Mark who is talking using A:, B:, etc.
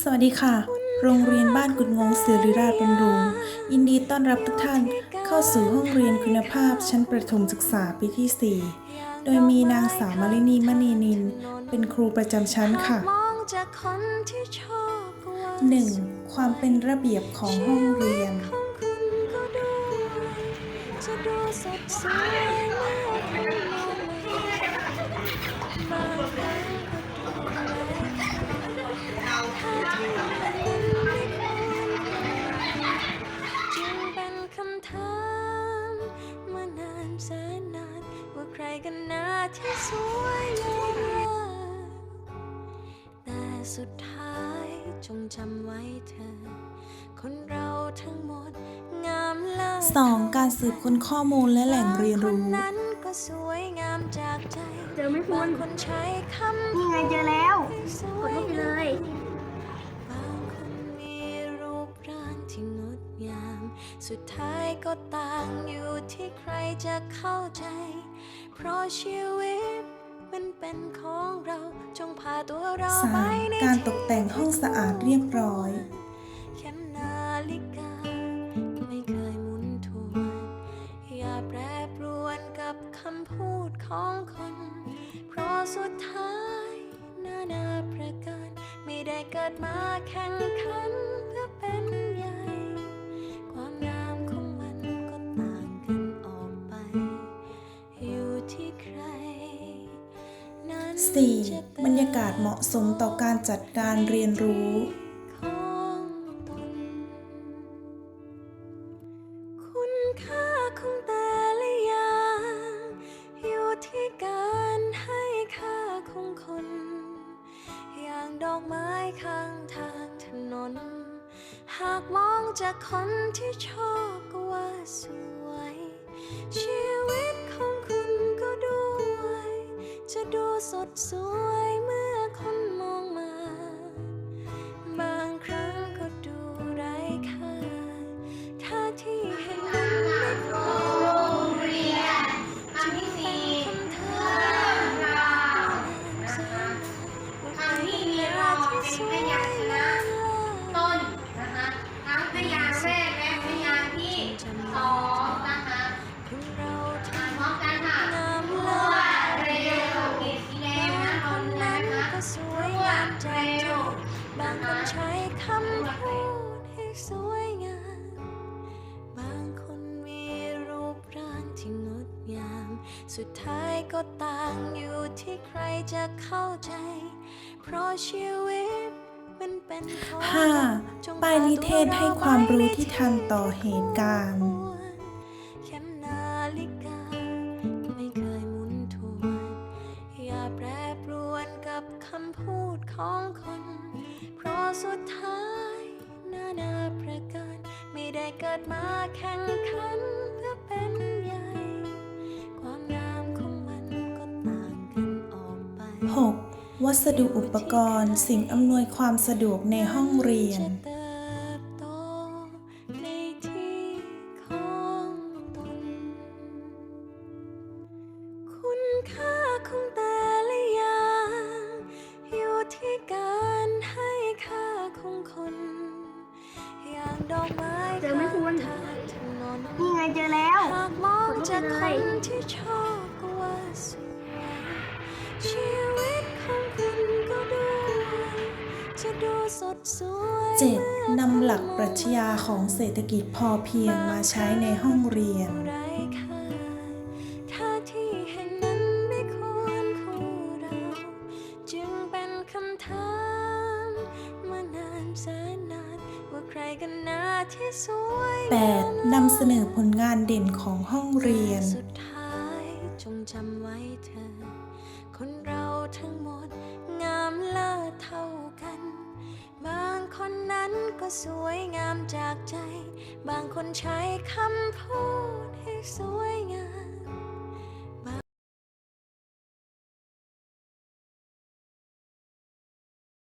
A: สวัสดีค่ะ โรงเรียนบ้านกุดงงศิริราชบำรุง ยินดีต้อนรับทุกท่านเข้าสู่ห้องเรียนคุณภาพชั้นประถมศึกษาปีที่ 4 โดยมีนางสาวมารินีมณีนิน เป็นครูประจำชั้นค่ะ 1. ความเป็นระเบียบของห้องเรียน
B: จะดูสดใส กันนะที่สวยงามแต่สุดท้ายจงจำไว้เธอ คนเราทั้งหมดงามเลิศ
A: 2. การสืบค้นข้อมูลและแหล่งเรียน
B: บาง
A: รู้
B: คนนั้นก็สวยงามจากใจ
C: เจอไหมคุ
B: บาง
C: ณ
B: คนใช้คำ
C: นี่ไงเจอแล้ว
B: ให้ส
C: ก
B: ว
C: ด
B: ย
C: เข้าไปเลย
B: สุดท้ายก็ต่างอยู่ที่ใครจะเข้าใจ เพราะชีวิตมันเป็นของเราจงพาตัวเราไปใน
A: 3. การตกแต่งห้องสะอาดเรียบร้อย
B: เข็มนาฬิกาไม่เคยหมุนทวน อย่าแปรปรวนกับคำพูดของคน เพราะสุดท้ายนานาประการ ไม่ได้เกิดมาแข่งขันเพื่อเป็น
A: 4. บรรยากาศเหมาะสมต่อการจัดการเรียนรู้
B: คุณค่าของแต่ละอย่างอยู่ที่การให้ค่าของคน อย่างดอกไม้ข้างทางถนน หากมองจากคนที่ชอบ ดู สุดท้าย
D: ก็
B: ต่างอยู่ที่ใครจะเข้าใจ เพราะชีวิตมันเป็นของจง
A: 5. ป้ายนิเทศให้ความรู้ที่ทันต่อเหตุการณ์
B: เข็มนาฬิกาไม่เคยหมุนทวนอย่าแปรปรวนกับคำพูดของคน เพราะสุดท้าย นานาประการ ไม่ได้เกิดมาแข่งขันเพื่อเป็น
A: 6. วัสดุอุปกรณ์ สิ่งอำนวยความสะดวกในห้องเรียน
B: จะเติบโตในที่ของตนคุณค่าของแต่ละอย่าง อยู่ที่การให้ค่าของคน อย่างดอกไม้
C: เจอไหมคุณ
B: ข้างทางถนน
C: นี่ไงเจอแล้ว
B: หากมองจาก
C: กด
B: ค
C: เข้าไป
B: น
C: เลย
B: ที่ชอบก็ว่าสวยชี
A: 7. นำหลักปรัชญาของเศรษฐกิจพอเพียงมาใช้ในห้องเรียน
B: ไร้ค่าถ้าที่แห่งนั้นไม่ควรคู่เราจึงเป็นคำถามมานานแสนนานว่าใครกันนะที่สวยงาม
A: 8. นำเสนอผลงานเด่นของห้องเรียน
B: สุดท้ายจงจำไว้เธอ ก็สวยงามจากใจ บางคนใช้คำพูดให้สวย